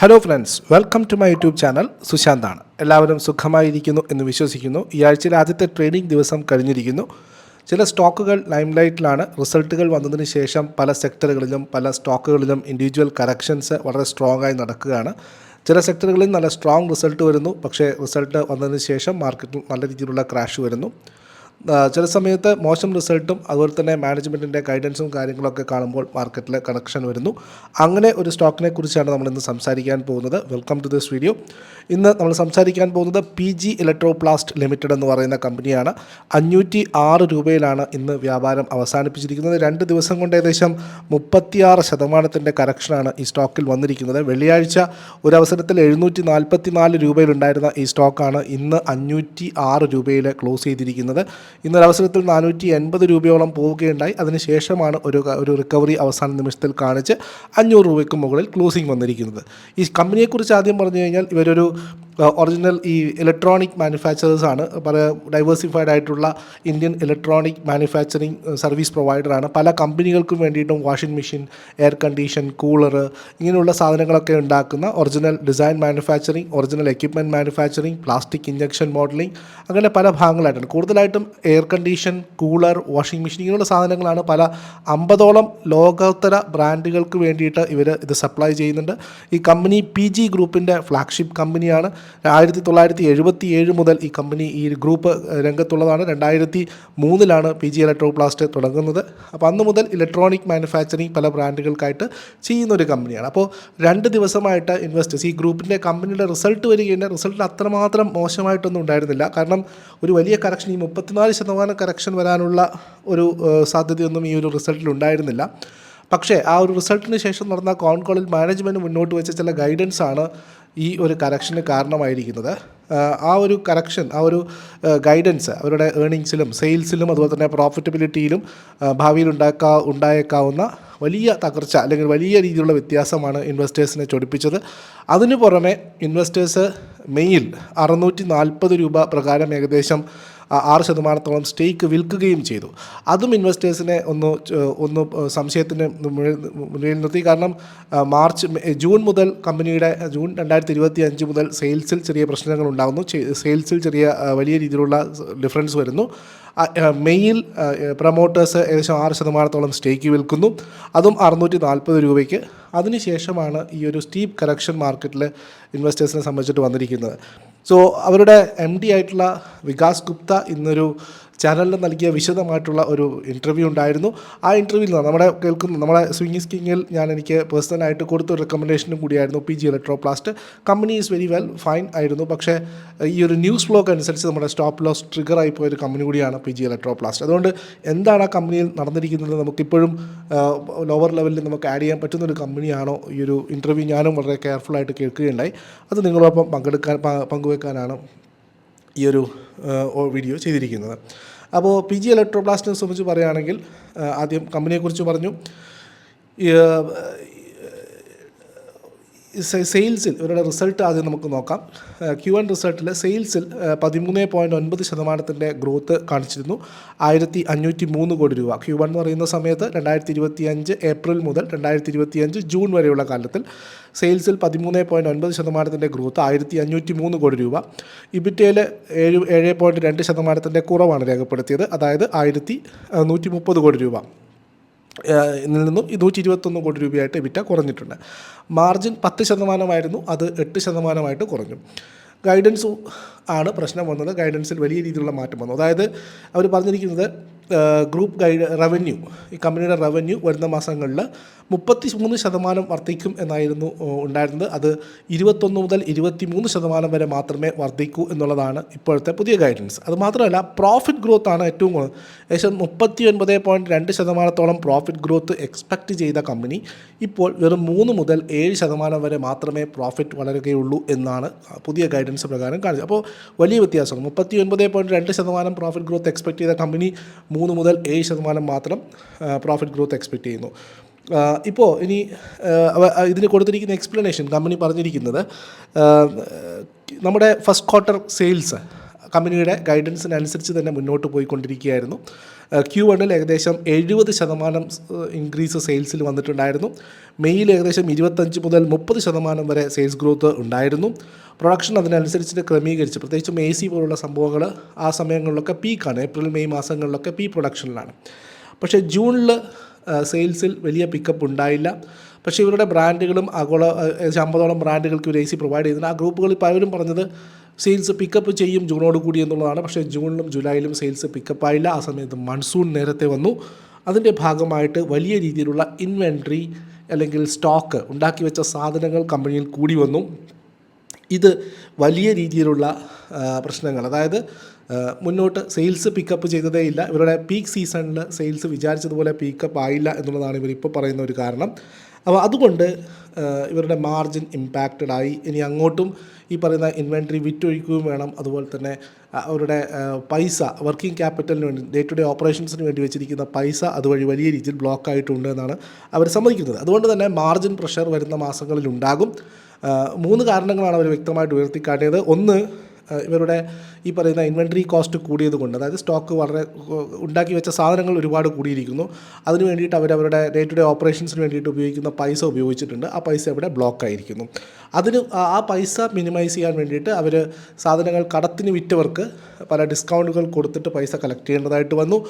Hello friends welcome to my YouTube channel സുശാന്താണ് എല്ലാവരും സുഖമായിരിക്കുന്നു എന്ന് വിശ്വസിക്കുന്നു. ഈ ആഴ്ചയിലെ ആദ്യത്തെ ട്രേഡിംഗ് ദിവസം കഴിഞ്ഞിരിക്കുന്നു. ചില സ്റ്റോക്കുകൾ ലൈംലൈറ്റിലാണ് റിസൾട്ടുകൾ വന്നതിന് ശേഷം പല സെക്ടറുകളിലും പല സ്റ്റോക്കുകളിലും ഇൻഡിവിജ്വൽ കറക്ഷൻസ് വളരെ സ്ട്രോങ് ആയി നടക്കുകയാണ്. ചില സെക്ടറുകളിൽ നല്ല സ്ട്രോങ് റിസൾട്ട് വരുന്നു. പക്ഷേ റിസൾട്ട് വന്നതിന് ശേഷം മാർക്കറ്റിൽ നല്ല രീതിയിലുള്ള ക്രാഷ് വരുന്നു. ചില സമയത്ത് മോശം റിസൾട്ടും അതുപോലെ തന്നെ മാനേജ്മെന്റിന്റെ ഗൈഡൻസും കാര്യങ്ങളൊക്കെ കാണുമ്പോൾ മാർക്കറ്റിൽ കണക്ഷൻ വരുന്നു. അങ്ങനെ ഒരു സ്റ്റോക്കിനെ കുറിച്ചാണ് നമ്മൾ ഇന്ന് സംസാരിക്കാൻ പോകുന്നത്. വെൽക്കം ടു ദിസ് വീഡിയോ ഇന്ന് നമ്മൾ സംസാരിക്കാൻ പോകുന്നത് പി ജി ഇലക്ട്രോപ്ലാസ്റ്റ് ലിമിറ്റഡ് എന്ന് പറയുന്ന കമ്പനിയാണ് അഞ്ഞൂറ്റി ആറ് രൂപയിലാണ് ഇന്ന് വ്യാപാരം അവസാനിപ്പിച്ചിരിക്കുന്നത്. രണ്ട് ദിവസം കൊണ്ട് ഏകദേശം മുപ്പത്തിയാറ് ശതമാനത്തിന്റെ കറക്ഷനാണ് ഈ സ്റ്റോക്കിൽ വന്നിരിക്കുന്നത്. വെള്ളിയാഴ്ച ഒരു അവസരത്തിൽ എഴുന്നൂറ്റി നാൽപ്പത്തി നാല് രൂപയിലുണ്ടായിരുന്ന ഈ സ്റ്റോക്കാണ് ഇന്ന് അഞ്ഞൂറ്റി ആറ് രൂപയിൽ ക്ലോസ് ചെയ്തിരിക്കുന്നത്. ഇന്നൊരു അവസരത്തിൽ നാനൂറ്റി എൺപത് രൂപയോളം പോവുകയുണ്ടായി. അതിനുശേഷമാണ് ഒരു ഒരു റിക്കവറി അവസാന നിമിഷത്തിൽ കാണിച്ച് അഞ്ഞൂറ് രൂപയ്ക്ക് മുകളിൽ ക്ലോസിംഗ് വന്നിരിക്കുന്നത്. ഈ കമ്പനിയെക്കുറിച്ച് ആദ്യം പറഞ്ഞു കഴിഞ്ഞാൽ ഇവരൊരു ഒറിജിനൽ ഈ ഇലക്ട്രോണിക് മാനുഫാക്ചറേഴ്സ് ആണ്. പല ഡൈവേഴ്സിഫൈഡ് ആയിട്ടുള്ള ഇന്ത്യൻ ഇലക്ട്രോണിക് മാനുഫാക്ചറിങ് സർവീസ് പ്രൊവൈഡറാണ് പല കമ്പനികൾക്കും വേണ്ടിയിട്ടും washing machine air condition cooler ഇങ്ങനെയുള്ള സാധനങ്ങളൊക്കെ ഉണ്ടാക്കുന്ന original design manufacturing original equipment manufacturing plastic injection modelling അങ്ങനെ പല ഭാഗങ്ങളായിട്ടാണ് കൂടുതലായിട്ടും air condition cooler washing machine ഇങ്ങനെയുള്ള സാധനങ്ങളാണ് പല അമ്പതോളം ലോകോത്തര ബ്രാൻഡുകൾക്ക് വേണ്ടിയിട്ട് ഇവർ ഇത് സപ്ലൈ ചെയ്യുന്നുണ്ട്. ഈ കമ്പനി പി ജി ഗ്രൂപ്പിന്റെ ഫ്ലാഗ്ഷിപ്പ് കമ്പനിയാണ് ആയിരത്തി തൊള്ളായിരത്തി എഴുപത്തി ഏഴ് മുതൽ ഈ കമ്പനി ഈ ഗ്രൂപ്പ് രംഗത്തുള്ളതാണ്. രണ്ടായിരത്തി മൂന്നിലാണ് പി ജി ഇലക്ട്രോപ്ലാസ്റ്റ് തുടങ്ങുന്നത്. അപ്പോൾ അന്ന് മുതൽ ഇലക്ട്രോണിക് മാനുഫാക്ചറിങ് പല ബ്രാൻഡുകൾക്കായിട്ട് ചെയ്യുന്ന ഒരു കമ്പനിയാണ്. അപ്പോൾ രണ്ട് ദിവസമായിട്ട് ഇൻവെസ്റ്റേഴ്സ് ഈ ഗ്രൂപ്പിന്റെ കമ്പനിയുടെ റിസൾട്ട് വരികയും റിസൾട്ട് അത്രമാത്രം മോശമായിട്ടൊന്നും ഉണ്ടായിരുന്നില്ല. കാരണം ഒരു വലിയ കറക്ഷൻ ഈ മുപ്പത്തിനാല് ശതമാനം കറക്ഷൻ വരാനുള്ള ഒരു സാധ്യതയൊന്നും ഈ ഒരു റിസൾട്ടിൽ ഉണ്ടായിരുന്നില്ല. പക്ഷേ ആ ഒരു റിസൾട്ടിന് ശേഷം നടന്ന കോൺ കോളിൽ മാനേജ്മെന്റ് മുന്നോട്ട് വെച്ച ചില ഗൈഡൻസ് ആണ് ഈ ഒരു കറക്ഷന് കാരണമായിരിക്കുന്നത്. ആ ഒരു കറക്ഷൻ ആ ഒരു ഗൈഡൻസ് അവരുടെ ഏണിങ്സിലും സെയിൽസിലും അതുപോലെ തന്നെ പ്രോഫിറ്റബിലിറ്റിയിലും ഭാവിയിൽ ഉണ്ടാക്കാ ഉണ്ടായേക്കാവുന്ന വലിയ തകർച്ച അല്ലെങ്കിൽ വലിയ രീതിയിലുള്ള വ്യത്യാസമാണ് ഇൻവെസ്റ്റേഴ്സിനെ ചൊടിപ്പിച്ചത്. അതിനു പുറമെ ഇൻവെസ്റ്റേഴ്സ് മെയിൽ അറുന്നൂറ്റി നാൽപ്പത് രൂപ പ്രകാരം ഏകദേശം ആറ് ശതമാനത്തോളം സ്റ്റേക്ക് വിൽക്കുകയും ചെയ്തു. അതും ഇൻവെസ്റ്റേഴ്സിനെ ഒന്ന് ഒന്ന് സംശയത്തിന് മുന്നിൽ നിർത്തി. കാരണം മാർച്ച് ജൂൺ മുതൽ കമ്പനിയുടെ ജൂൺ രണ്ടായിരത്തി ഇരുപത്തി അഞ്ച് മുതൽ സെയിൽസിൽ ചെറിയ പ്രശ്നങ്ങൾ ഉണ്ടാകുന്നു. സെയിൽസിൽ ചെറിയ വലിയ രീതിയിലുള്ള ഡിഫറൻസ് വരുന്നു. മെയിൽ പ്രൊമോട്ടേഴ്സ് ഏകദേശം ആറ് ശതമാനത്തോളം സ്റ്റേക്ക് വിൽക്കുന്നു. അതും അറുന്നൂറ്റി നാൽപ്പത് രൂപയ്ക്ക്. അതിനുശേഷമാണ് ഈ ഒരു സ്റ്റീപ്പ് കറക്ഷൻ മാർക്കറ്റിൽ ഇൻവെസ്റ്റേഴ്സിനെ സംബന്ധിച്ചിട്ട് വന്നിരിക്കുന്നത്. സോ അവരുടെ എം ഡി ആയിട്ടുള്ള വികാസ് ഗുപ്ത ഇന്നൊരു ചാനലിൽ നൽകിയ വിശദമായിട്ടുള്ള ഒരു ഇന്റർവ്യൂ ഉണ്ടായിരുന്നു. ആ ഇന്റർവ്യൂവിൽ നിന്ന് നമ്മുടെ കേൾക്കുന്ന നമ്മുടെ സ്വിംഗി സ്കിങ്ങിൽ ഞാൻ എനിക്ക് പേഴ്സണലായിട്ട് കൊടുത്തൊരു റെക്കമെൻഡേഷനും കൂടിയായിരുന്നു P G Electroplast company is very well fine ആയിരുന്നു. പക്ഷേ ഈ ഒരു ന്യൂസ് ബ്ലോക്ക് അനുസരിച്ച് നമ്മുടെ സ്റ്റോപ്പ് ലോസ് ട്രിഗർ ആയി കമ്പനി കൂടിയാണ് പി ജി ഇലക്ട്രോപ്ലാസ്റ്റ് അതുകൊണ്ട് എന്താണ് ആ കമ്പനിയിൽ നടന്നിരിക്കുന്നത്? നമുക്കിപ്പോഴും ലോവർ ലെവലിൽ നമുക്ക് ആഡ് ചെയ്യാൻ പറ്റുന്ന ഒരു കമ്പനിയാണോ ഈ ഒരു ഇന്റർവ്യൂ ഞാനും വളരെ കെയർഫുള്ളായിട്ട് കേൾക്കുകയുണ്ടായി. അത് നിങ്ങളോടൊപ്പം പങ്കെടുക്കാൻ പങ്കുവെക്കാനാണ് ഈ ഒരു വീഡിയോ ചെയ്തിരിക്കുന്നത്. അപ്പോൾ പി ജി ഇലക്ട്രോപ്ലാസ്റ്റിനെ സംബന്ധിച്ച് പറയുകയാണെങ്കിൽ ആദ്യം കമ്പനിയെക്കുറിച്ച് പറഞ്ഞു. സെയിൽസിൽ ഇവരുടെ റിസൾട്ട് ആദ്യം നമുക്ക് നോക്കാം. ക്യു എൻ റിസൾട്ടിൽ സെയിൽസിൽ പതിമൂന്ന് പോയിന്റ് ഒൻപത് ശതമാനത്തിന്റെ ഗ്രോത്ത് കാണിച്ചിരുന്നു. ആയിരത്തി അഞ്ഞൂറ്റി മൂന്ന് കോടി രൂപ. ക്യു വൺ എന്ന് പറയുന്ന സമയത്ത് രണ്ടായിരത്തി ഇരുപത്തി അഞ്ച് ഏപ്രിൽ മുതൽ രണ്ടായിരത്തി ഇരുപത്തി അഞ്ച് ജൂൺ വരെയുള്ള കാലത്തിൽ സെയിൽസിൽ പതിമൂന്ന് പോയിന്റ് ഒൻപത് ശതമാനത്തിന്റെ ഗ്രോത്ത് ആയിരത്തി അഞ്ഞൂറ്റി മൂന്ന് കോടി രൂപ. ഇബിറ്റയിൽ ഏഴ് ഏഴ് പോയിന്റ് രണ്ട് ശതമാനത്തിന്റെ കുറവാണ് രേഖപ്പെടുത്തിയത്. അതായത് ആയിരത്തി നൂറ്റി മുപ്പത് കോടി രൂപ. ഇതിൽ നിന്നും ഇരുന്നൂറ്റി ഇരുപത്തൊന്ന് കോടി രൂപയായിട്ട് വിറ്റ കുറഞ്ഞിട്ടുണ്ട്. മാർജിൻ പത്ത് ശതമാനമായിരുന്നു അത് എട്ട് ശതമാനമായിട്ട് കുറഞ്ഞു. ഗൈഡൻസ് ആണ് പ്രശ്നം വന്നത്. ഗൈഡൻസിൽ വലിയ രീതിയിലുള്ള മാറ്റം വന്നു. അതായത് അവർ പറഞ്ഞിരിക്കുന്നത് ഗ്രൂപ്പ് ഗൈഡ് റവന്യൂ ഈ കമ്പനിയുടെ റവന്യൂ വരുന്ന മാസങ്ങളിൽ മുപ്പത്തി മൂന്ന് ശതമാനം വർദ്ധിക്കും എന്നായിരുന്നു ഉണ്ടായിരുന്നത്. അത് ഇരുപത്തൊന്ന് മുതൽ ഇരുപത്തി മൂന്ന് ശതമാനം വരെ മാത്രമേ വർദ്ധിക്കൂ എന്നുള്ളതാണ് ഇപ്പോഴത്തെ പുതിയ ഗൈഡൻസ് അതുമാത്രമല്ല പ്രോഫിറ്റ് ഗ്രോത്ത് ആണ് ഏറ്റവും കൂടുതൽ. ഏകദേശം മുപ്പത്തി ഒൻപത് പോയിന്റ് രണ്ട് ശതമാനത്തോളം പ്രോഫിറ്റ് ഗ്രോത്ത് എക്സ്പെക്റ്റ് ചെയ്ത കമ്പനി ഇപ്പോൾ വെറും മൂന്ന് മുതൽ ഏഴ് ശതമാനം വരെ മാത്രമേ പ്രോഫിറ്റ് വളരുകയുള്ളൂ എന്നാണ് പുതിയ ഗൈഡൻസ് പ്രകാരം കാണിച്ചത്. അപ്പോൾ വലിയ വ്യത്യാസം മുപ്പത്തി ഒൻപത് പോയിന്റ് രണ്ട് ശതമാനം പ്രോഫിറ്റ് ഗ്രോത്ത് എക്സ്പെക്ട് ചെയ്ത കമ്പനി മൂന്ന് മുതൽ ഏഴ് ശതമാനം മാത്രം പ്രോഫിറ്റ് ഗ്രോത്ത് എക്സ്പെക്ട് ചെയ്യുന്നു. ഇപ്പോൾ ഇനി ഇതിന് കൊടുത്തിരിക്കുന്ന എക്സ്പ്ലനേഷൻ കമ്പനി പറഞ്ഞിരിക്കുന്നത് നമ്മുടെ ഫസ്റ്റ് ക്വാർട്ടർ സെയിൽസ് കമ്പനിയുടെ ഗൈഡൻസിനനുസരിച്ച് തന്നെ മുന്നോട്ട് പോയിക്കൊണ്ടിരിക്കുകയായിരുന്നു. ക്യൂ വണ്ണിൽ ഏകദേശം എഴുപത് ശതമാനം ഇൻക്രീസ് സെയിൽസിൽ വന്നിട്ടുണ്ടായിരുന്നു. മെയ്യിൽ ഏകദേശം ഇരുപത്തഞ്ച് മുതൽ മുപ്പത് ശതമാനം വരെ സെയിൽസ് ഗ്രോത്ത് ഉണ്ടായിരുന്നു. പ്രൊഡക്ഷൻ അതിനനുസരിച്ച് ക്രമീകരിച്ച്. പ്രത്യേകിച്ചും എ സി പോലുള്ള സംഭവങ്ങൾ ആ സമയങ്ങളിലൊക്കെ പീക്കാണ് ഏപ്രിൽ മെയ് മാസങ്ങളിലൊക്കെ പീ പ്രൊഡക്ഷനിലാണ് പക്ഷേ ജൂണിൽ സെയിൽസിൽ വലിയ പിക്കപ്പ് ഉണ്ടായില്ല. പക്ഷേ ഇവരുടെ ബ്രാൻഡുകളും ആഗോള ഏകദേശം അമ്പതോളം ബ്രാൻഡുകൾക്ക് ഇവർ എ സി പ്രൊവൈഡ് ചെയ്യുന്നുണ്ട്. ആ ഗ്രൂപ്പുകളിൽ പലരും പറഞ്ഞത് സെയിൽസ് പിക്കപ്പ് ചെയ്യും ജൂണോട് കൂടി എന്നുള്ളതാണ്. പക്ഷേ ജൂണിലും ജൂലൈയിലും സെയിൽസ് പിക്കപ്പായില്ല ആ സമയത്ത് മൺസൂൺ നേരത്തെ വന്നു. അതിന്റെ ഭാഗമായിട്ട് വലിയ രീതിയിലുള്ള ഇൻവെൻട്രി അല്ലെങ്കിൽ സ്റ്റോക്ക് ഉണ്ടാക്കി വെച്ച സാധനങ്ങൾ കമ്പനിയിൽ കൂടി വന്നു. ഇത് വലിയ രീതിയിലുള്ള പ്രശ്നങ്ങൾ. അതായത് മുന്നോട്ട് സെയിൽസ് പിക്കപ്പ് ചെയ്തതേ ഇല്ല. ഇവരുടെ പീക്ക് സീസണിൽ സെയിൽസ് വിചാരിച്ചതുപോലെ പിക്കപ്പ് ആയില്ല എന്നുള്ളതാണ് ഇവരിപ്പോൾ പറയുന്ന ഒരു കാരണം. അപ്പോൾ അതുകൊണ്ട് ഇവരുടെ മാർജിൻ ഇമ്പാക്റ്റഡ് ആയി. ഇനി അങ്ങോട്ടും ഈ പറയുന്ന ഇൻവെൻട്രി വിറ്റൊഴിക്കുകയും വേണം. അതുപോലെ തന്നെ അവരുടെ പൈസ വർക്കിംഗ് ക്യാപിറ്റലിന് വേണ്ടി ഡേ ടു ഡേ ഓപ്പറേഷൻസിന് വേണ്ടി വെച്ചിരിക്കുന്ന പൈസ അതുവഴി വലിയ രീതിയിൽ ബ്ലോക്ക് ആയിട്ടുണ്ട് എന്നാണ് അവർ സമ്മതിക്കുന്നത്. അതുകൊണ്ട് തന്നെ മാർജിൻ പ്രഷർ വരുന്ന മാസങ്ങളിൽ ഉണ്ടാകും. മൂന്ന് കാരണങ്ങളാണ് അവർ വ്യക്തമായിട്ട് ഉയർത്തിക്കാട്ടിയത്. ഒന്ന് ഇവരുടെ ഈ പറയുന്ന ഇൻവെൻട്രി കോസ്റ്റ് കൂടിയത് കൊണ്ട് അതായത് സ്റ്റോക്ക് വളരെ ഉണ്ടാക്കി വെച്ച സാധനങ്ങൾ ഒരുപാട് കൂടിയിരിക്കുന്നു. അതിന് വേണ്ടിയിട്ട് അവരവരുടെ ഡേ ടു ഡേ ഓപ്പറേഷൻസിന് വേണ്ടിയിട്ട് ഉപയോഗിക്കുന്ന പൈസ ഉപയോഗിച്ചിട്ടുണ്ട്. ആ പൈസ അവിടെ ബ്ലോക്ക് ആയിരിക്കുന്നു. അതിന് ആ- പൈസ മിനിമൈസ് ചെയ്യാൻ വേണ്ടിയിട്ട് അവർ സാധനങ്ങൾ കടത്തിന് വിറ്റവർക്ക് പല ഡിസ്കൗണ്ടുകൾ കൊടുത്തിട്ട് പൈസ കളക്ട് ചെയ്യേണ്ടതായിട്ട് വന്നു.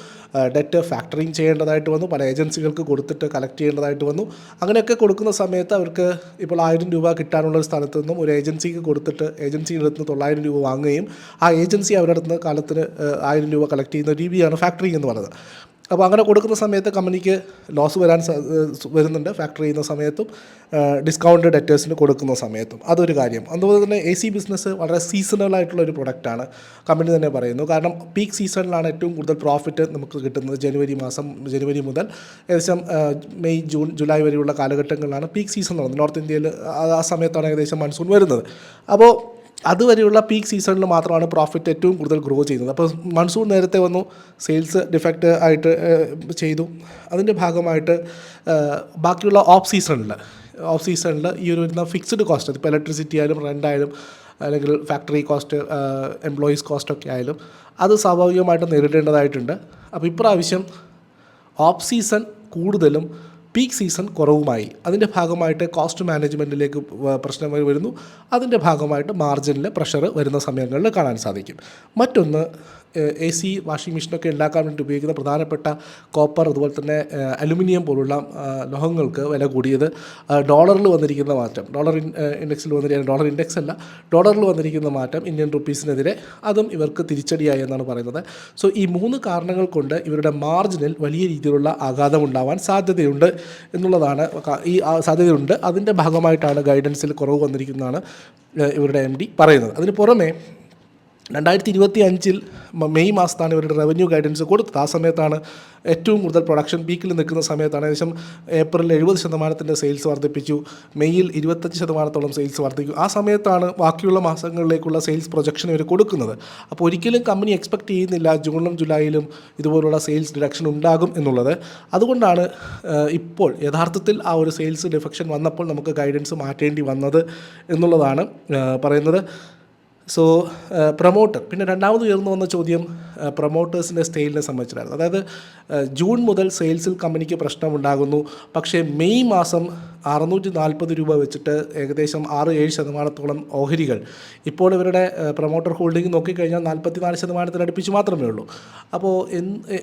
ഡെറ്റ് ഫാക്ടറിങ് ചെയ്യേണ്ടതായിട്ട് വന്നു. പല ഏജൻസികൾക്ക് കൊടുത്തിട്ട് കളക്ട് ചെയ്യേണ്ടതായിട്ട് വന്നു. അങ്ങനെയൊക്കെ കൊടുക്കുന്ന സമയത്ത് അവർക്ക് ഇപ്പോൾ ആയിരം രൂപ കിട്ടാനുള്ള ഒരു സ്ഥലത്ത് നിന്നും ഒരു ഏജൻസിക്ക് കൊടുത്തിട്ട് ഏജൻസിയുടെ അടുത്ത് തൊള്ളായിരം രൂപ വാങ്ങുകയും ആ ഏജൻസി അവരുടെ നിന്ന് കാലത്തിന് ആയിരം രൂപ കളക്ട് ചെയ്യുന്ന രീതിയാണ് ഫാക്ടറിങ് എന്ന് പറയുന്നത്. അപ്പോൾ അങ്ങനെ കൊടുക്കുന്ന സമയത്ത് കമ്പനിക്ക് ലോസ് വരാൻ വരുന്നുണ്ട്. ഫാക്ടറി ചെയ്യുന്ന സമയത്തും ഡിസ്കൗണ്ട് ഡെറ്റേഴ്സിന് കൊടുക്കുന്ന സമയത്തും. അതൊരു കാര്യം. അതുപോലെ തന്നെ എ സി ബിസിനസ് വളരെ സീസണൽ ആയിട്ടുള്ള ഒരു പ്രൊഡക്റ്റാണ് കമ്പനി തന്നെ പറയുന്നു. കാരണം പീക്ക് സീസണിലാണ് ഏറ്റവും കൂടുതൽ പ്രോഫിറ്റ് നമുക്ക് കിട്ടുന്നത്. ജനുവരി മാസം ജനുവരി മുതൽ ഏകദേശം മെയ് ജൂൺ ജൂലൈ വരെയുള്ള കാലഘട്ടങ്ങളിലാണ് പീക്ക് സീസൺ നടന്നത്. നോർത്ത് ഇന്ത്യയിൽ ആ സമയത്താണ് ഏകദേശം മൺസൂൺ വരുന്നത്. അപ്പോൾ അതുവരെയുള്ള പീക്ക് സീസണിൽ മാത്രമാണ് പ്രോഫിറ്റ് ഏറ്റവും കൂടുതൽ ഗ്രോ ചെയ്യുന്നത്. അപ്പോൾ മൺസൂൺ നേരത്തെ വന്നു സെയിൽസ് ഡിഫക്റ്റ് ആയിട്ട് ചെയ്തു. അതിന്റെ ഭാഗമായിട്ട് ബാക്കിയുള്ള ഓഫ് സീസണിൽ ഓഫ് സീസണിൽ ഈ ഒരു വരുന്ന ഫിക്സ്ഡ് കോസ്റ്റ് ഇപ്പോൾ ഇലക്ട്രിസിറ്റി ആയാലും റെന്റ് ആയാലും അല്ലെങ്കിൽ ഫാക്ടറി കോസ്റ്റ് എംപ്ലോയീസ് കോസ്റ്റ് ഒക്കെ ആയാലും അത് സ്വാഭാവികമായിട്ട് നേരിടേണ്ടതായിട്ടുണ്ട്. അപ്പോൾ ഇപ്രാവശ്യം ഓഫ് സീസൺ കൂടുതലും പീക്ക് സീസൺ കുറവുമായി. അതിന്റെ ഭാഗമായിട്ട് കോസ്റ്റ് മാനേജ്മെന്റിലേക്ക് പ്രശ്നങ്ങൾ വരുന്നു. അതിന്റെ ഭാഗമായിട്ട് മാർജിനിലെ പ്രഷർ വരുന്ന സമയങ്ങളിൽ കാണാൻ സാധിക്കും. മറ്റൊന്ന് എ സി വാഷിംഗ് മെഷീനൊക്കെ ഉണ്ടാക്കാൻ വേണ്ടി ഉപയോഗിക്കുന്ന പ്രധാനപ്പെട്ട കോപ്പർ അതുപോലെ തന്നെ അലുമിനിയം പോലുള്ള ലോഹങ്ങൾക്ക് വില കൂടിയത് ഡോളറിൽ വന്നിരിക്കുന്ന മാറ്റം. ഡോളർ ഇൻഡെക്സിൽ വന്നിരിക്കുന്ന ഡോളർ ഇൻഡെക്സ് അല്ല ഡോളറിൽ വന്നിരിക്കുന്ന മാറ്റം ഇന്ത്യൻ റുപ്പീസിനെതിരെ അതും ഇവർക്ക് തിരിച്ചടിയായി എന്നാണ് പറയുന്നത്. സോ ഈ മൂന്ന് കാരണങ്ങൾ കൊണ്ട് ഇവരുടെ മാർജിനിൽ വലിയ രീതിയിലുള്ള ആഘാതം ഉണ്ടാവാൻ സാധ്യതയുണ്ട് എന്നുള്ളതാണ് ഈ സാധ്യതയുണ്ട്. അതിന്റെ ഭാഗമായിട്ടാണ് ഗൈഡൻസിൽ കുറവ് വന്നിരിക്കുന്നതാണ് ഇവരുടെ എം ഡി പറയുന്നത്. അതിന് പുറമെ രണ്ടായിരത്തി ഇരുപത്തി അഞ്ചിൽ മെയ് മാസത്താണ് ഇവരുടെ റവന്യൂ ഗൈഡൻസ് കൊടുത്തത്. ആ സമയത്താണ് ഏറ്റവും കൂടുതൽ പ്രൊഡക്ഷൻ പീക്കിൽ നിൽക്കുന്ന സമയത്താണ് ഏകദേശം ഏപ്രിലിൽ എഴുപത് ശതമാനത്തിന്റെ സെയിൽസ് വർദ്ധിപ്പിച്ചു. മെയ്യിൽ ഇരുപത്തഞ്ച് ശതമാനത്തോളം സെയിൽസ് വർദ്ധിക്കും. ആ സമയത്താണ് ബാക്കിയുള്ള മാസങ്ങളിലേക്കുള്ള സെയിൽസ് പ്രൊജക്ഷൻ ഇവർ കൊടുക്കുന്നത്. അപ്പോൾ ഒരിക്കലും കമ്പനി എക്സ്പെക്ട് ചെയ്യുന്നില്ല ജൂണിലും ജൂലൈയിലും ഇതുപോലുള്ള സെയിൽസ് ഡിഡക്ഷൻ ഉണ്ടാകും എന്നുള്ളത്. അതുകൊണ്ടാണ് ഇപ്പോൾ യഥാർത്ഥത്തിൽ ആ ഒരു സെയിൽസ് ഡിഫക്ഷൻ വന്നപ്പോൾ നമുക്ക് ഗൈഡൻസ് മാറ്റേണ്ടി വന്നത് എന്നുള്ളതാണ് പറയുന്നത്. സോ പ്രൊമോട്ടർ പിന്നെ രണ്ടാമത് ഉയർന്നു വന്ന ചോദ്യം പ്രൊമോട്ടേഴ്സിന്റെ സെയിലിനെ സംബന്ധിച്ചിട്ടായിരുന്നു. അതായത് ജൂൺ മുതൽ സെയിൽസിൽ കമ്പനിക്ക് പ്രശ്നമുണ്ടാകുന്നു. പക്ഷേ മെയ് മാസം അറുന്നൂറ്റി നാൽപ്പത് രൂപ വെച്ചിട്ട് ഏകദേശം ആറ് ഏഴ് ശതമാനത്തോളം ഓഹരികൾ. ഇപ്പോൾ ഇവരുടെ പ്രൊമോട്ടർ ഹോൾഡിംഗ് നോക്കിക്കഴിഞ്ഞാൽ ശതമാനത്തിന് അടുപ്പിച്ച് മാത്രമേ ഉള്ളൂ. അപ്പോൾ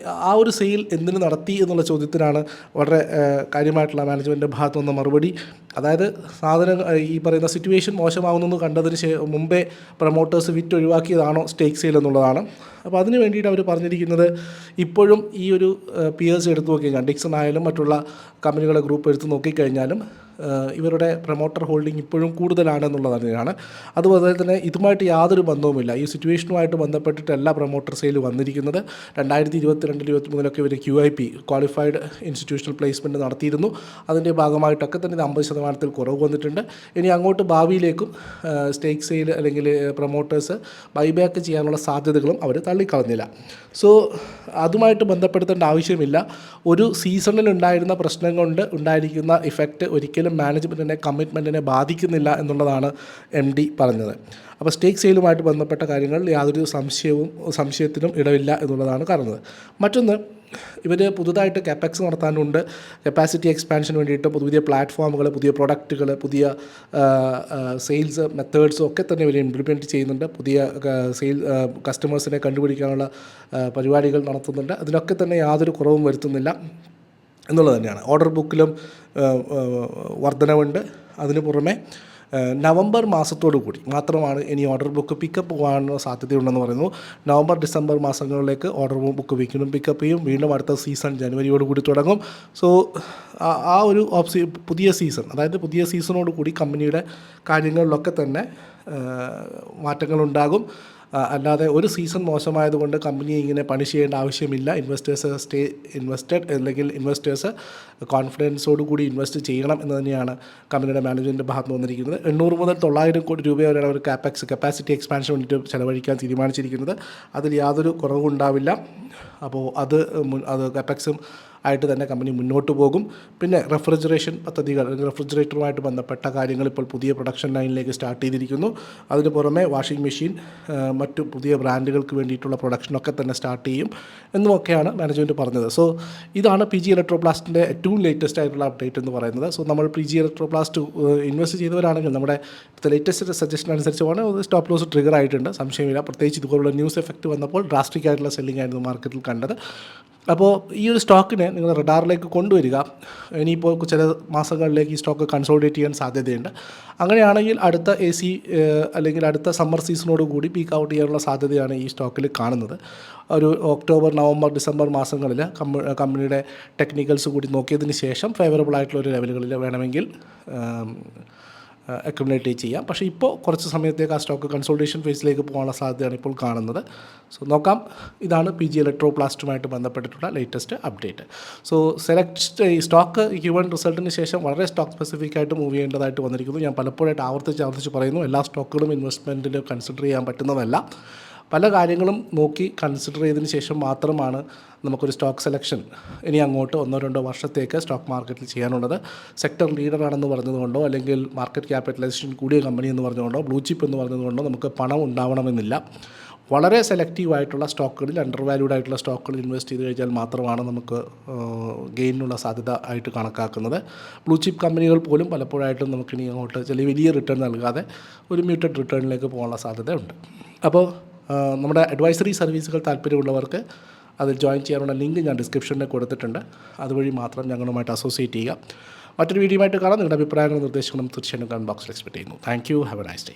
ആ ഒരു സെയിൽ എന്തിനു നടത്തി എന്നുള്ള ചോദ്യത്തിനാണ് വളരെ കാര്യമായിട്ടുള്ള മാനേജ്മെന്റിന്റെ ഭാഗത്തു മറുപടി. അതായത് സാധനം ഈ പറയുന്ന സിറ്റുവേഷൻ മോശമാകുന്നു കണ്ടതിന് മുമ്പേ പ്രൊമോട്ടേഴ്സ് വിറ്റ് ഒഴിവാക്കിയതാണോ സ്റ്റേക്ക് സെയിൽ എന്നുള്ളതാണ്. അപ്പോൾ അതിന് വേണ്ടിയിട്ട് അവർ പറഞ്ഞിരിക്കുന്നത് ഇപ്പോഴും ഈ ഒരു പിയേഴ്സ് എടുത്തു നോക്കിക്കഴിഞ്ഞാൽ ഡിക്സൺ ആയാലും മറ്റുള്ള കമ്പനികളെ ഗ്രൂപ്പ് എടുത്തു നോക്കിക്കഴിഞ്ഞാലും ഇവരുടെ പ്രൊമോട്ടർ ഹോൾഡിംഗ് ഇപ്പോഴും കൂടുതലാണെന്നുള്ളത് തന്നെയാണ് അതുപോലെ തന്നെ ഇതുമായിട്ട് യാതൊരു ബന്ധവുമില്ല. ഈ സിറ്റുവേഷനുമായിട്ട് ബന്ധപ്പെട്ടിട്ടല്ല പ്രൊമോട്ടർ സെയിൽ വന്നിരിക്കുന്നത്. രണ്ടായിരത്തി ഇരുപത്തിരണ്ടിൽ ഇരുപത്തി മൂന്നിലൊക്കെ ഇവർ Q I P qualified institutional placement നടത്തിയിരുന്നു. അതിന്റെ ഭാഗമായിട്ടൊക്കെ തന്നെ ഇത് അമ്പത് ശതമാനത്തിൽ കുറവ് വന്നിട്ടുണ്ട്. ഇനി അങ്ങോട്ട് ഭാവിയിലേക്കും സ്റ്റേക്ക് സെയിൽ അല്ലെങ്കിൽ പ്രൊമോട്ടേഴ്സ് ബൈബാക്ക് ചെയ്യാനുള്ള സാധ്യതകളും അവർ തള്ളിക്കളഞ്ഞില്ല. സോ അതുമായിട്ട് ബന്ധപ്പെടുത്തേണ്ട ആവശ്യമില്ല. ഒരു സീസണിൽ ഉണ്ടായിരുന്ന പ്രശ്നം കൊണ്ട് ഉണ്ടായിരിക്കുന്ന ഇഫക്റ്റ് ഒരിക്കലും എന്തായാലും മാനേജ്മെന്റിനെ കമ്മിറ്റ്മെന്റിനെ ബാധിക്കുന്നില്ല എന്നുള്ളതാണ് എം ഡി പറഞ്ഞത്. അപ്പോൾ സ്റ്റേക്ക് സെയിലുമായിട്ട് ബന്ധപ്പെട്ട കാര്യങ്ങളിൽ യാതൊരു സംശയവും സംശയത്തിനും ഇടവില്ല എന്നുള്ളതാണ് കാണുന്നത് മറ്റൊന്ന് ഇവർ പുതുതായിട്ട് കെപ്പാക്സ് നടത്താനുണ്ട്. കപ്പാസിറ്റി എക്സ്പാൻഷന് വേണ്ടിയിട്ട് പുതിയ പ്ലാറ്റ്ഫോമുകൾ പുതിയ പ്രൊഡക്റ്റുകൾ പുതിയ സെയിൽസ് മെത്തേഡ്സും ഒക്കെ തന്നെ ഇവർ ഇംപ്ലിമെന്റ് ചെയ്യുന്നുണ്ട്. പുതിയ സെയിൽ കസ്റ്റമേഴ്സിനെ കണ്ടുപിടിക്കാനുള്ള പരിപാടികൾ നടത്തുന്നുണ്ട്. അതിനൊക്കെ തന്നെ യാതൊരു കുറവും വരുത്തുന്നില്ല. എന്നുള്ളത് തന്നെയാണ്. ഓർഡർ ബുക്കിലും വർധനവുണ്ട്. അതിന് പുറമെ നവംബർ മാസത്തോടു കൂടി മാത്രമാണ് ഇനി ഓർഡർ ബുക്ക് പിക്കപ്പ് പോകാനുള്ള സാധ്യതയുണ്ടെന്ന് പറയുന്നു. നവംബർ ഡിസംബർ മാസങ്ങളിലേക്ക് ഓർഡർ ബുക്ക് വീണ്ടും പിക്കപ്പ് ചെയ്യും. വീണ്ടും അടുത്ത സീസൺ ജനുവരിയോട് കൂടി തുടങ്ങും. സോ ആ- ഒരു ഓപ്സി പുതിയ സീസൺ അതായത് പുതിയ സീസണോട് കൂടി കമ്പനിയുടെ കാര്യങ്ങളിലൊക്കെ തന്നെ മാറ്റങ്ങളുണ്ടാകും. അല്ലാതെ ഒരു സീസൺ മോശമായതുകൊണ്ട് കമ്പനി ഇങ്ങനെ പണിഷ് ചെയ്യേണ്ട ആവശ്യമില്ല. ഇൻവെസ്റ്റേഴ്സ് സ്റ്റേ ഇൻവെസ്റ്റഡ് അല്ലെങ്കിൽ ഇൻവെസ്റ്റേഴ്സ് കോൺഫിഡൻസോട് കൂടി ഇൻവെസ്റ്റ് ചെയ്യണം എന്ന് തന്നെയാണ് കമ്പനിയുടെ മാനേജ്മെന്റ് ഭാഗത്ത് വന്നിരിക്കുന്നത്. എണ്ണൂറ് മുതൽ തൊള്ളായിരം കോടി രൂപ വരെയാണ് അവർ കാപ്പാക്സ് കപ്പാസിറ്റി എക്സ്പാൻഷൻ വേണ്ടിയിട്ട് ചിലവഴിക്കാൻ തീരുമാനിച്ചിരിക്കുന്നത്. അതിൽ യാതൊരു കുറവും ഉണ്ടാവില്ല അപ്പോൾ അത് അത് കപ്പാക്സും ആയിട്ട് തന്നെ കമ്പനി മുന്നോട്ട് പോകും. പിന്നെ റെഫ്രിജറേഷൻ പദ്ധതികൾ അല്ലെങ്കിൽ റെഫ്രിജറേറ്ററുമായിട്ട് ബന്ധപ്പെട്ട കാര്യങ്ങൾ ഇപ്പോൾ പുതിയ പ്രൊഡക്ഷൻ ലൈനിലേക്ക് സ്റ്റാർട്ട് ചെയ്തിരിക്കുന്നു. അതിന് പുറമെ വാഷിംഗ് മെഷീൻ മറ്റു പുതിയ ബ്രാൻഡുകൾക്ക് വേണ്ടിയിട്ടുള്ള പ്രൊഡക്ഷനൊക്കെ തന്നെ സ്റ്റാർട്ട് ചെയ്യും എന്നുമൊക്കെയാണ് മാനേജ്മെന്റ് പറഞ്ഞത്. സോ ഇതാണ് പി ജി ഇലക്ട്രോപ്ലാസ്റ്റിന്റെ ഏറ്റവും ലേറ്റസ്റ്റ് ആയിട്ടുള്ള അപ്ഡേറ്റ് എന്ന് പറയുന്നത്. സോ നമ്മൾ പി ജി ഇലക്ട്രോപ്ലാസ്റ്റ് ഇൻവെസ്റ്റ് ചെയ്തവരാണെങ്കിൽ നമ്മുടെ ലേറ്റസ്റ്റ് സജഷൻ അനുസരിച്ച് വേണമെങ്കിൽ സ്റ്റോപ്പ് ലോസ് ട്രിഗർ ആയിട്ടുണ്ട്. സംശയമില്ല. പ്രത്യേകിച്ച് ഇതുപോലുള്ള ന്യൂസ് എഫക്റ്റ് വന്നപ്പോൾ ഡ്രാസ്റ്റിക് ആയിട്ടുള്ള സെല്ലിംഗ് ആയിരുന്നു മാർക്കറ്റിൽ കണ്ടത്. അപ്പോൾ ഈ ഒരു സ്റ്റോക്കിനെ നിങ്ങൾ റഡാറിലേക്ക് കൊണ്ടുവരിക. ഇനിയിപ്പോൾ ചില മാസങ്ങളിലേക്ക് ഈ സ്റ്റോക്ക് കൺസോൾഡേറ്റ് ചെയ്യാൻ സാധ്യതയുണ്ട്. അങ്ങനെയാണെങ്കിൽ അടുത്ത എ സി അല്ലെങ്കിൽ അടുത്ത സമ്മർ സീസണോട് കൂടി പീക്ക് ഔട്ട് ചെയ്യാനുള്ള സാധ്യതയാണ് ഈ സ്റ്റോക്കിൽ കാണുന്നത്. ഒരു ഒക്ടോബർ നവംബർ ഡിസംബർ മാസങ്ങളിൽ കമ്പനിയുടെ ടെക്നിക്കൽസ് കൂടി നോക്കിയതിന് ശേഷം ഫേവറബിൾ ആയിട്ടുള്ള ഒരു ലെവലുകളിൽ വേണമെങ്കിൽ അക്യുമുലേറ്റ് ചെയ്യാം. പക്ഷേ ഇപ്പോൾ കുറച്ച് സമയത്തേക്ക് ആ സ്റ്റോക്ക് കൺസോൾട്ടേഷൻ ഫേസിലേക്ക് പോകാനുള്ള സാധ്യതയാണ് ഇപ്പോൾ കാണുന്നത്. സോ നോക്കാം. ഇതാണ് പി ജി ഇലക്ട്രോപ്ലാസ്റ്റുമായിട്ട് ബന്ധപ്പെട്ടിട്ടുള്ള ലേറ്റസ്റ്റ് അപ്ഡേറ്റ് സോ സെലക്ട് ഈ സ്റ്റോക്ക് ഹ്യൂമൻ റിസൾട്ടിന് ശേഷം വളരെ സ്റ്റോക്ക് സ്പെസിഫിക് ആയിട്ട് മൂവ് ചെയ്യേണ്ടതായിട്ട് വന്നിരിക്കുന്നു. ഞാൻ പലപ്പോഴായിട്ട് ആവർത്തിച്ച് ആവർത്തിച്ച് പറയുന്നു എല്ലാ സ്റ്റോക്കുകളും ഇൻവെസ്റ്റ്മെന്റിൽ കൺസിഡർ ചെയ്യാൻ പറ്റുന്നതല്ല. പല കാര്യങ്ങളും നോക്കി കൺസിഡർ ചെയ്തതിന് ശേഷം മാത്രമാണ് നമുക്കൊരു സ്റ്റോക്ക് സെലക്ഷൻ ഇനി അങ്ങോട്ട് ഒന്നോ രണ്ടോ വർഷത്തേക്ക് സ്റ്റോക്ക് മാർക്കറ്റിൽ ചെയ്യാനുള്ളത്. സെക്ടർ ലീഡറാണെന്ന് പറഞ്ഞതുകൊണ്ടോ അല്ലെങ്കിൽ മാർക്കറ്റ് ക്യാപിറ്റലൈസേഷൻ കൂടിയ കമ്പനി എന്ന് പറഞ്ഞുകൊണ്ടോ ബ്ലൂ ചിപ്പ് എന്ന് പറഞ്ഞതുകൊണ്ടോ നമുക്ക് പണം ഉണ്ടാവണമെന്നില്ല. വളരെ സെലക്റ്റീവ് ആയിട്ടുള്ള സ്റ്റോക്കുകളിൽ അണ്ടർ വാല്യൂഡ് ആയിട്ടുള്ള സ്റ്റോക്കുകളിൽ ഇൻവെസ്റ്റ് ചെയ്ത് കഴിഞ്ഞാൽ മാത്രമാണ് നമുക്ക് ഗെയിനുള്ള സാധ്യത ആയിട്ട് കണക്കാക്കുന്നത്. ബ്ലൂ ചിപ്പ് കമ്പനികൾ പോലും പലപ്പോഴായിട്ടും നമുക്കിനി അങ്ങോട്ട് ചില വലിയ റിട്ടേൺ നൽകാതെ ഒരു മ്യൂട്ടഡ് റിട്ടേണിലേക്ക് പോകാനുള്ള സാധ്യതയുണ്ട്. അപ്പോൾ നമ്മുടെ അഡ്വൈസറി സർവീസുകൾ താല്പര്യമുള്ളവർക്ക് അതിൽ ജോയിൻ ചെയ്യാനുള്ള ലിങ്ക് ഞാൻ ഡിസ്ക്രിപ്ഷനിൽ കൊടുത്തിട്ടുണ്ട്. അതുവഴി മാത്രം ഞങ്ങളുമായിട്ട് അസോസിയേറ്റ് ചെയ്യുക. മറ്റൊരു വീഡിയോ ആയിട്ട് കാണാം. നിങ്ങളുടെ അഭിപ്രായങ്ങളും നിർദ്ദേശങ്ങളും തീർച്ചയായിട്ടും കമന്റ് ബോക്സിൽ എക്സ്പെക്ട് ചെയ്യുന്നു. Thank you have a nice day